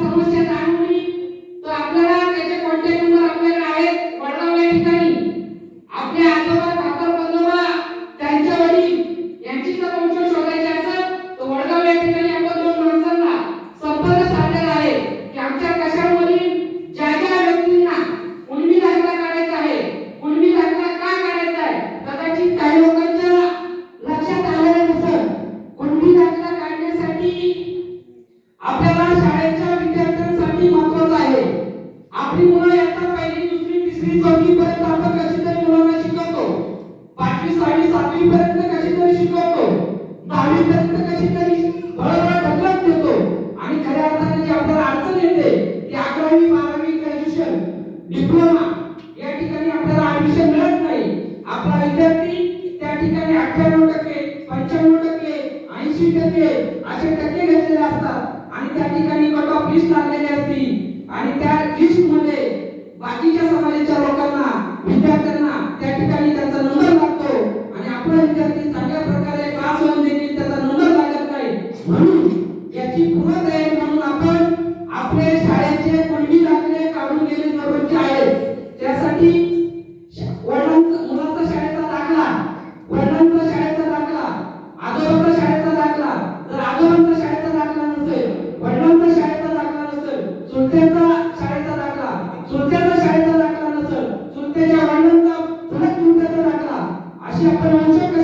समस्या जाणवली तर आपल्याला त्याचे कॉन्टॅक्ट नंबर आपल्याकडे आहेत वडगाव या ठिकाणी आपल्या पाचवी सहावी सातवी पर्यंत कशी तरी शिकवतो? दहावी पर्यंत कशी तरी बरोबर ढकलत देतो आणि खऱ्या अर्थाने जी आपल्याला अडचण येते ती अकरावी बारावी ग्रॅज्युएशन डिप्लोमा या ठिकाणी आपल्याला ऍडमिशन मिळत नाही. आपला विद्यार्थी त्या ठिकाणी अठ्ठ्याण्णव टक्के पंच्याण्णव टक्के ऐंशी टक्के असे टक्के घेतलेले असतात. आणि त्या ठिकाणी कट ऑफ लिस्ट लागलेली असती. आणि त्या लिस्टमध्ये बाकीच्या समाजाच्या आपला विद्यार्थी चांगल्या प्रकारे क्लास लावून देखील त्याचा नंबर लागत नाही. म्हणून याची पूर्वतयारी म्हणून आपण आपले शाळेचे कुणबी दाखले काढून गेले जरुरीचे आहे.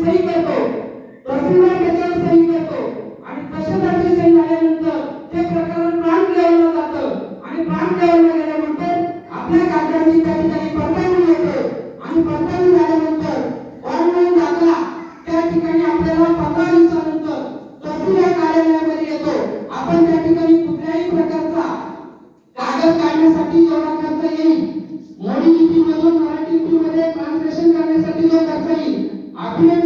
सही करतो. तहसीलदार त्याच्यावर सही करतो. आणि तहसीलदारची सही झाल्यानंतर ते प्रकरण प्राण लेवलला जातं. आणि प्राण लेवलला गेल्यानंतर आपल्या कागदाची त्या ठिकाणी पडताळणी होते. आणि पडताळणी झाल्यानंतर ऑनलाईन दाखला त्या ठिकाणी आपल्याला पंधरा दिवसानंतर तहसील कार्यालयामध्ये येतो. आपण त्या ठिकाणी कुठल्याही प्रकारचा कागद काढण्यासाठी जेवढा खर्च येईल मोडी लिपीमधून मराठी लिपीमध्ये ट्रान्सलेशन करण्यासाठी जो खर्च येईल आपल्या